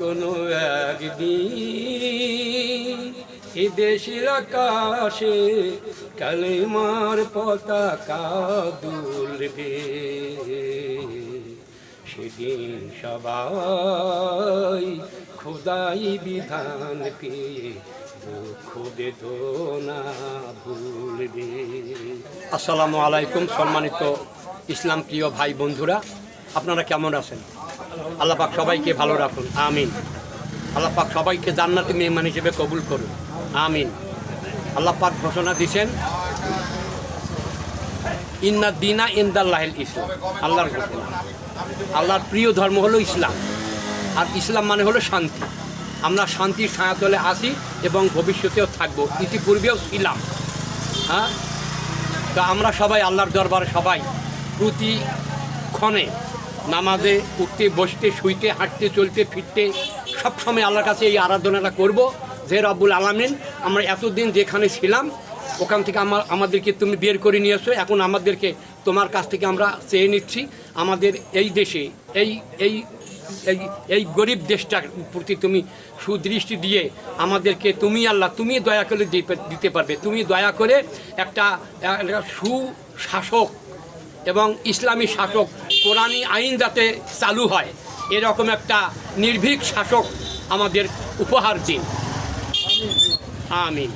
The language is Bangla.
কোনো একদিন দেশের আকাশে কালেমার পতাকা দুলবে। সেদিন সবাই খোদাই বিধান পেয়ে আসসালামু আলাইকুম সম্মানিত ইসলাম প্রিয় ভাই বন্ধুরা, আপনারা কেমন আছেন? আল্লাহ পাক সবাইকে ভালো রাখুন। আমিন। আল্লাহ পাক সবাইকে জান্নাতি মেহমান হিসেবে কবুল করুন। আমিন। আল্লাহ পাক ঘোষণা দিছেন, ইন্না দিনা ইন্দাল্লাহিল ইসলাম। আল্লাহর ঘোষণা। আল্লাহর প্রিয় ধর্ম হলো ইসলাম। আর ইসলাম মানে হলো শান্তি। আমরা শান্তির ছায়াতলে আসি এবং ভবিষ্যতেও থাকব। ইতিপূর্বেও ছিলাম। হ্যাঁ? তো আমরা সবাই, আল্লাহর দরবারে সবাই প্রতিক্ষণে নামাজে উঠতে, বসতে, শুইতে, হাঁটতে, চলতে, ফিরতে সবসময় আল্লাহর কাছে এই আরাধনাটা করব। যে রব্বুল আলামিন, আমরা এতদিন যেখানে ছিলাম, ওখান থেকে আমার আমাদেরকে তুমি বের করে নিয়ে এসো। এখন আমাদেরকে তোমার কাছ থেকে আমরা চেয়ে নিচ্ছি, আমাদের এই দেশে, এই এই এই এই গরিব দেশটার প্রতি তুমি সুদৃষ্টি দিয়ে আমাদেরকে তুমি আল্লাহ, তুমি দয়া করে দিতে- পারবে। তুমি দয়া করে একটা সুশাসক এবং ইসলামী শাসক কোরআনী আইন যাতে চালু হয়, এরকম একটা নির্ভীক শাসক আমাদের উপহার দিন। আমিন।